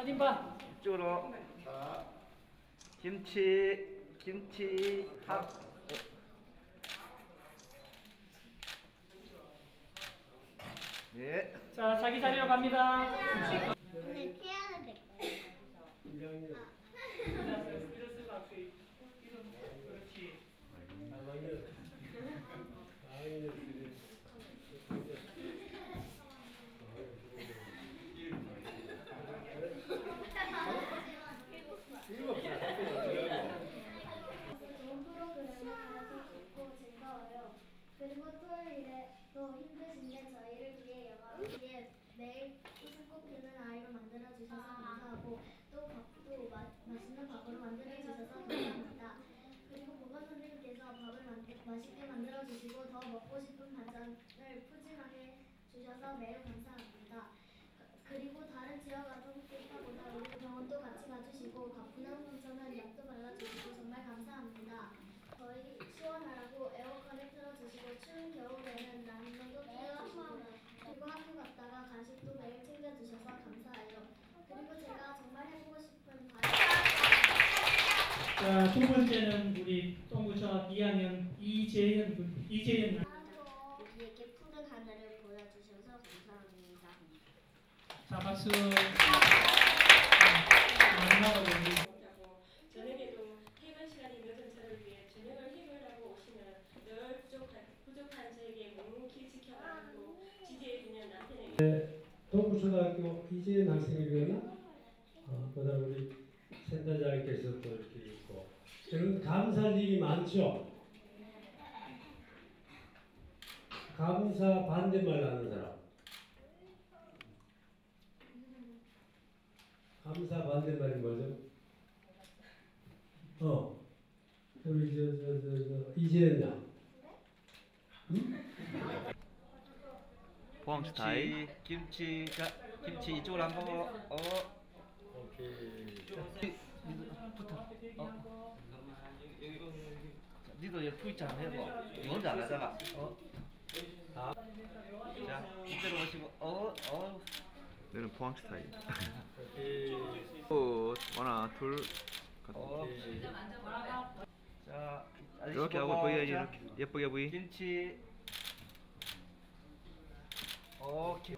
사진 봐. 이쪽으로. 김치, 김치, 합. 예. 자, 자기 자리로 갑니다. 오늘 피아노 될 거예요. 좋은 프로그램을 가서 듣고 즐거워요. 그리고 토요일에 또 힘드신데 저희를 위해 영화를 위해 매일 웃음 꽃피는 아이로 만들어 주셔서 감사하고 또 밥도 마, 맛있는 밥으로 만들어 주셔서 감사합니다. 그리고 보건 선생님께서 밥을 만, 맛있게 만들어 주시고 더 먹고 싶은 반찬을 푸짐하게 주셔서 매우 감사합니다. 그리고 다른 지역 아동센터보다 우리 병원도 같이 가주시고 가뿐한 상처는 약도 발라주시고 정말 감사합니다. 저희 시원하라고 에어컨을 틀어주시고 추운 겨울에는 난로도 틀어주시고 그리고 학교 갔다가 간식도 매일 챙겨주셔서 감사해요. 그리고 제가 정말 해보고 싶은 바람 자, 두 번째는 우리 동구초등학 2학년 이재현 군, 이재현 우리에게 푸른 하늘을 보여주셔서 감사합니다. 자, 박수. 마지막으로 우리 하고 저녁에도 퇴근 시간이 늦은 저를 위해 저녁을 해결하고 오시면 늘 부족한, 부족한 저에게 묵묵히 지켜가지고 지지해 주는 남편에게 동부초등학교 이재현 학생이려나? 어, 그 다음 우리 센터장께서 또 이렇게 있고 여러분 감사할 일이 많죠? 감사 반대말 하는 사람 감사 반대말이 뭐죠? 어 우리 저 저 저 저 이재현 양 포항 스타일. 김치, 자, 김치 이쪽으로 한번 어. 오케이 니도 여기 트위치 한번 해봐. 너 혼자 안 하다가. 어. 아. 자, 이대로 오시고. 어, 어. 너는 포항 스타일. 오케이 오, 하나, 둘. 어. 자, 이렇게 하고 보여야지 자, 이렇게 예쁘게 보이. 김치. 어, 김.